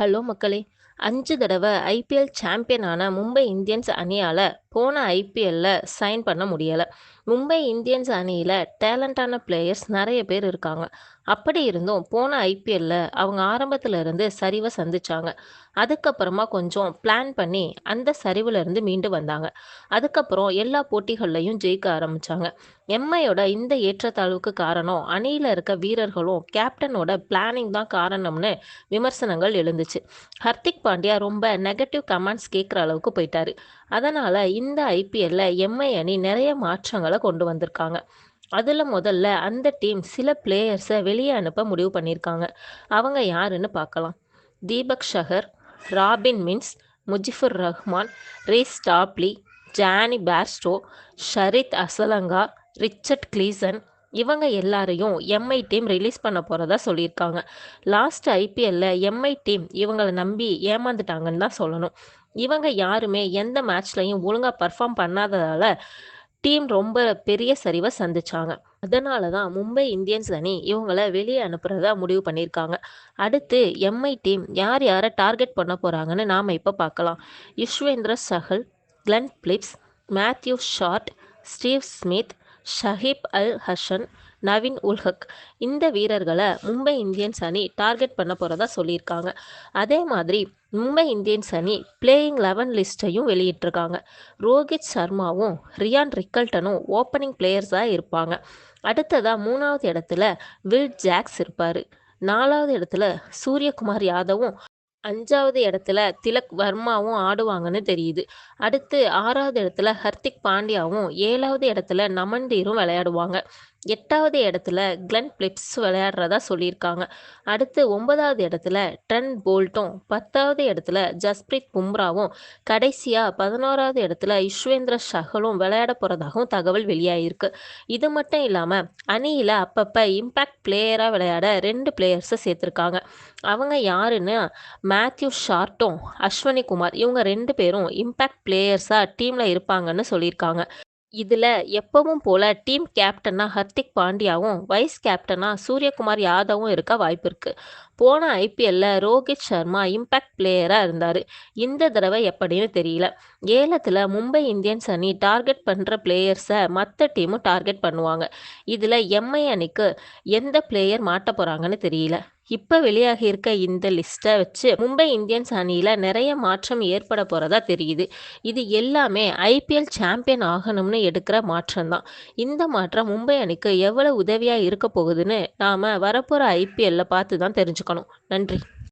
Hello மக்களே! அஞ்சு தடவை ஐபிஎல் சாம்பியனான மும்பை இந்தியன்ஸ் அணியால போன ஐபிஎல்ல சைன் பண்ண முடியலை மும்பை இந்தியன்ஸ் அணியில் டேலண்டான பிளேயர்ஸ் நிறைய பேர் இருக்காங்க. அப்படி இருந்தும் போன ஐபிஎல்ல அவங்க ஆரம்பத்தில் இருந்து சரிவை சந்திச்சாங்க. அதுக்கப்புறமா கொஞ்சம் பிளான் பண்ணி அந்த சரிவுல இருந்து மீண்டு வந்தாங்க. அதுக்கப்புறம் எல்லா போட்டிகள்லையும் ஜெயிக்க ஆரம்பிச்சாங்க. எம்.ஐ.யோட இந்த ஏற்றத்தாழ்வுக்கு காரணம் அணியில் இருக்க வீரர்களும், கேப்டனோட பிளானிங் தான் காரணம்னு விமர்சனங்கள் எழுந்துச்சு. ஹர்திக் பாண்டியா ரொம்ப நெகட்டிவ் கமெண்ட்ஸ் கேட்குற அளவுக்கு போயிட்டாரு. அதனால இந்த ஐபிஎல்ல எம்.ஐ அணி நிறைய மாற்றங்களை கொண்டு வந்திருக்காங்க. அதில் முதல்ல அந்த டீம் சில பிளேயர்ஸை வெளியே அனுப்ப முடிவு பண்ணியிருக்காங்க. அவங்க யாருன்னு பார்க்கலாம். Deepak Chahar Robin Minz, Mujeebur Rahman, Reece Topley, Jonny Bairstow, Charith Asalanka, Richard Gleeson இவங்க எல்லாரையும் எம்.ஐ டீம் ரிலீஸ் பண்ண போகிறதா சொல்லியிருக்காங்க. லாஸ்ட் ஐபிஎல்ல எம்.ஐ டீம் இவங்களை நம்பி ஏமாந்துட்டாங்கன்னு தான் சொல்லணும். இவங்க யாருமே எந்த மேட்ச்லையும் ஒழுங்காக பெர்ஃபார்ம் பண்ணாததால டீம் ரொம்ப பெரிய சரிவை சந்திச்சாங்க. அதனால தான் மும்பை இந்தியன்ஸ் அணி இவங்கள வெளியே அனுப்புறதா முடிவு பண்ணியிருக்காங்க. அடுத்து எம்.ஐ டீம் யார் யாரை டார்கெட் பண்ண போகிறாங்கன்னு நாம் இப்போ பார்க்கலாம். Yuzvendra Chahal, Glenn Phillips, Matthew Short, Steve Smith, Shakib Al Hasan, Naveen ul Haq இந்த வீரர்களை மும்பை இந்தியன்ஸ் அணி டார்கெட் பண்ண போகிறதா சொல்லியிருக்காங்க. அதே மாதிரி மும்பை இந்தியன்ஸ் அணி பிளேயிங் லெவன் லிஸ்ட்டையும் வெளியிட்டிருக்காங்க. ரோஹித் சர்மாவும், ரியான் ரிக்கல்டனும் ஓப்பனிங் பிளேயர்ஸாக இருப்பாங்க. அடுத்ததாக மூணாவது இடத்துல வில் ஜாக்ஸ் இருப்பார் நாலாவது இடத்துல சூரியகுமார் யாதவும், அஞ்சாவது இடத்துல திலக் வர்மாவும் ஆடுவாங்கன்னு தெரியுது. அடுத்து ஆறாவது இடத்துல ஹர்திக் பாண்டியாவும், ஏழாவது இடத்துல நமண்டீரும் விளையாடுவாங்க. எட்டாவது இடத்துல கிளன் பிளிப்ஸ் விளையாடுறதா சொல்லியிருக்காங்க. அடுத்து ஒன்பதாவது இடத்துல ட்ரென் போல்ட்டும், 10வது இடத்துல ஜஸ்பிரீத் பும்ராவும், கடைசியாக பதினோராவது இடத்துல யுஷ்வேந்திர ஷஹலும் விளையாட போகிறதாகவும் தகவல் வெளியாகிருக்கு இது மட்டும் இல்லாமல் அணியில் அப்பப்போ இம்பாக்ட் பிளேயராக விளையாட ரெண்டு பிளேயர்ஸை சேர்த்துருக்காங்க அவங்க யாருன்னு மேத்யூ ஷார்ட்டும், அஸ்வினி குமார் இவங்க ரெண்டு பேரும் இம்பாக்ட் பிளேயர்ஸாக டீமில் இருப்பாங்கன்னு சொல்லியிருக்காங்க. இதில் எப்பவும் போல் டீம் கேப்டனாக ஹர்திக் பாண்டியாவும், வைஸ் கேப்டனாக சூரியகுமார் யாதவும் இருக்க வாய்ப்பு இருக்குது போன ஐபிஎல்ல ரோஹித் சர்மா இம்பாக்ட் பிளேயராக இருந்தார் இந்த தடவை எப்படின்னு தெரியல. ஏலத்தில் மும்பை இந்தியன்ஸ் அணி டார்கெட் பண்ணுற பிளேயர்ஸை மற்ற டீமும் டார்கெட் பண்ணுவாங்க. இதில் எம்.ஐ அணிக்கு எந்த பிளேயர் மாட்ட போகிறாங்கன்னு தெரியல. இப்போ வெளியாகி இருக்க இந்த லிஸ்ட்டை வச்சு மும்பை இந்தியன்ஸ் அணியில் நிறைய மாற்றம் ஏற்பட போகிறதா தெரியுது. இது எல்லாமே ஐபிஎல் சாம்பியன் ஆகணும்னு எடுக்கிற மாற்றம் தான். இந்த மாற்றம் மும்பை அணிக்கு எவ்வளவு உதவியாக இருக்க போகுதுன்னு நாம் வரப்போகிற ஐபிஎல்ல பார்த்து தான் தெரிஞ்சுக்கணும். நன்றி.